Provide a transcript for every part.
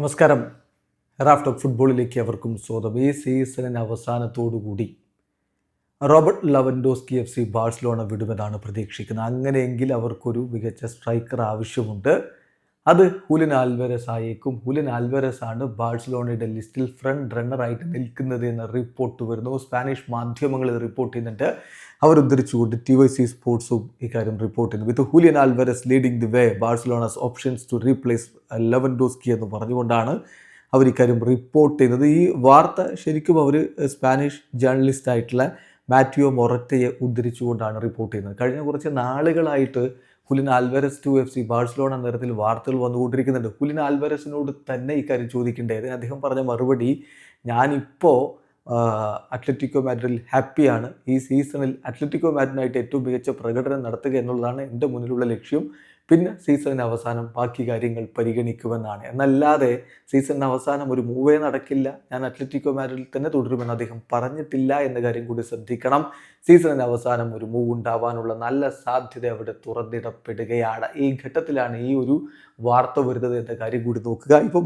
നമസ്കാരം. Raft of ഫുട്ബോളിലേക്ക് അവർക്കും സ്വാഗതം. ഈ സീസണിന് അവസാനത്തോടുകൂടി Robert Lewandowski F C Barcelona വിടുമെന്നാണ് പ്രതീക്ഷിക്കുന്നത്. അങ്ങനെയെങ്കിൽ അവർക്കൊരു മികച്ച സ്ട്രൈക്കർ ആവശ്യമുണ്ട്. അത് ഹുലിൻ ആൽവരസ് ആയേക്കും ഹുലിൻ ആൽവരസ് ആണ് ബാഴ്സലോണയുടെ ലിസ്റ്റിൽ ഫ്രണ്ട് റണ്ണറായിട്ട് നിൽക്കുന്നത് എന്ന റിപ്പോർട്ട് വരുന്നു. സ്പാനിഷ് മാധ്യമങ്ങൾ ഇത് റിപ്പോർട്ട് ചെയ്യുന്നുണ്ട്. അവർ ഉദ്ധരിച്ചുകൊണ്ട് ടി വൈ സി സ്പോർട്സും ഇക്കാര്യം റിപ്പോർട്ട് ചെയ്യുന്നു. With Julian Alvarez leading the way Barcelona's options to replace Lewandowski എന്ന് പറഞ്ഞുകൊണ്ടാണ് അവർ ഇക്കാര്യം റിപ്പോർട്ട് ചെയ്യുന്നത്. ഈ വാർത്ത ശരിക്കും അവർ സ്പാനിഷ് ജേർണലിസ്റ്റ് ആയിട്ടുള്ള മാറ്റിയോ മൊററ്റയെ ഉദ്ധരിച്ചുകൊണ്ടാണ് റിപ്പോർട്ട് ചെയ്യുന്നത്. കഴിഞ്ഞ കുറച്ച് നാളുകളായിട്ട് Julian Alvarez to F C Barcelona നിരത്തിൽ വാർത്തകൾ വന്നുകൊണ്ടിരിക്കുന്നുണ്ട്. ഹുലിൻ ആൽവരസിനോട് തന്നെ ഇക്കാര്യം ചോദിക്കേണ്ടത് അതിന് അദ്ദേഹം പറഞ്ഞ മറുപടി ഞാനിപ്പോൾ അത്ലറ്റിക്കോ മാറ്റിൽ ഹാപ്പിയാണ്. ഈ സീസണിൽ അത്ലറ്റിക്കോ മാറ്റിനായിട്ട് ഏറ്റവും മികച്ച പ്രകടനം നടത്തുക എന്നുള്ളതാണ് എന്റെ മുന്നിലുള്ള ലക്ഷ്യം. പിന്നെ സീസണിന് അവസാനം ബാക്കി കാര്യങ്ങൾ പരിഗണിക്കുമെന്നാണ്. എന്നല്ലാതെ സീസണിന് അവസാനം ഒരു മൂവേ നടക്കില്ല. ഞാൻ അത്ലറ്റിക്കോ മാഡ്രിഡിൽ തന്നെ തുടരുമെന്ന് അദ്ദേഹം പറഞ്ഞിട്ടില്ല എന്ന കാര്യം കൂടി ശ്രദ്ധിക്കണം. സീസണിന് അവസാനം ഒരു മൂവ് ഉണ്ടാവാനുള്ള നല്ല സാധ്യത അവിടെ തുറന്നിടപ്പെടുകയാണ്. ഈ ഘട്ടത്തിലാണ് ഈ ഒരു വാർത്ത വരുന്നത് എന്ന കാര്യം കൂടി നോക്കുക. ഇപ്പോൾ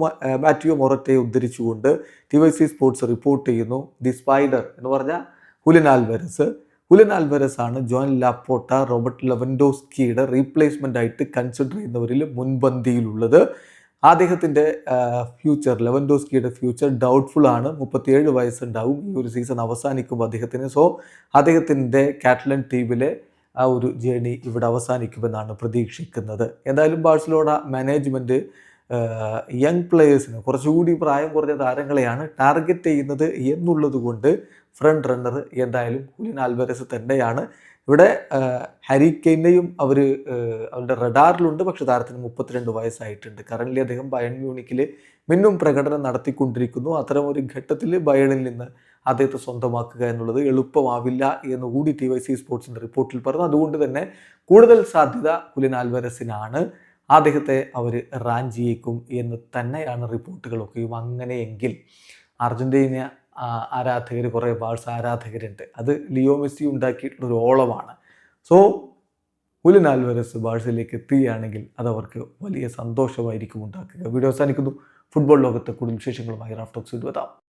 മാറ്റിയോ മൊററ്റയെ ഉദ്ധരിച്ചുകൊണ്ട് T Y C sports report ചെയ്യുന്നു. ദി സ്പൈഡർ എന്ന് പറഞ്ഞാൽ ഹുലിൻ ആൽവരസ് ഹുലിൻ ആൽവരസ് ആണ് ജോൺ ലാപ്പോട്ട റോബർട്ട് ലെവൻഡോസ്കിയുടെ റീപ്ലേസ്മെന്റ് ആയിട്ട് കൺസിഡർ ചെയ്യുന്നവരിൽ മുൻപന്തിയിലുള്ളത്. അദ്ദേഹത്തിന്റെ ഫ്യൂച്ചർ ലെവൻഡോസ്കിയുടെ ഫ്യൂച്ചർ ഡൗട്ട്ഫുൾ ആണ്. മുപ്പത്തിയേഴ് വയസ്സുണ്ടാവും ഈ ഒരു സീസൺ അവസാനിക്കുമ്പോൾ അദ്ദേഹത്തിന്. സോ അദ്ദേഹത്തിന്റെ കാറ്റലൻ ടീമിലെ ആ ഒരു ജേണി ഇവിടെ അവസാനിക്കുമെന്നാണ് പ്രതീക്ഷിക്കുന്നത്. എന്തായാലും ബാഴ്സലോണ മാനേജ്മെന്റ് യങ് പ്ലേയേഴ്സിന് കുറച്ചുകൂടി പ്രായം കുറഞ്ഞ താരങ്ങളെയാണ് ടാർഗറ്റ് ചെയ്യുന്നത് എന്നുള്ളത് കൊണ്ട് ഫ്രണ്ട് റണ്ണർ എന്തായാലും ഹുലിൻ ആൽബരസ് തന്നെയാണ്. ഇവിടെ ഹാരി കെയിനെയും അവർ അവരുടെ റഡാറിലുണ്ട്. പക്ഷെ താരത്തിന് മുപ്പത്തിരണ്ട് വയസ്സായിട്ടുണ്ട്. കറന്റ്ലി അദ്ദേഹം ബയൺ മ്യൂണിക്കിൽ മിന്നും പ്രകടനം നടത്തിക്കൊണ്ടിരിക്കുന്നു. അത്തരം ഒരു ഘട്ടത്തിൽ ബയണിൽ നിന്ന് അദ്ദേഹത്തെ സ്വന്തമാക്കുക എന്നുള്ളത് എളുപ്പമാവില്ല എന്ന് കൂടി ടി വൈ സി സ്പോർട്സിന്റെ റിപ്പോർട്ടിൽ പറഞ്ഞു. അതുകൊണ്ട് തന്നെ കൂടുതൽ സാധ്യത ഹുലിൻ ആൽവരസിനാണ്. അദ്ദേഹത്തെ അവർ റാഞ്ചിയേക്കും എന്ന് തന്നെയാണ് റിപ്പോർട്ടുകളൊക്കെയും. അങ്ങനെയെങ്കിൽ അർജന്റീന ആരാധകർ കുറേ ബാഴ്സ ആരാധകരുണ്ട്. അത് ലിയോ മെസ്സി ഉണ്ടാക്കിയിട്ടുള്ള ഒരു ഓളമാണ്. സോ ഹുലിൻ ആൽവരസ് ബാഴ്സയിലേക്ക് എത്തുകയാണെങ്കിൽ അത് അവർക്ക് വലിയ സന്തോഷമായിരിക്കും ഉണ്ടാക്കുക. വീഡിയോ അവസാനിക്കുന്നു. ഫുട്ബോൾ ലോകത്തെ കൂടുതൽ വിശേഷങ്ങളുമായി റാഫ്റ്റോക്സ് എത്താം.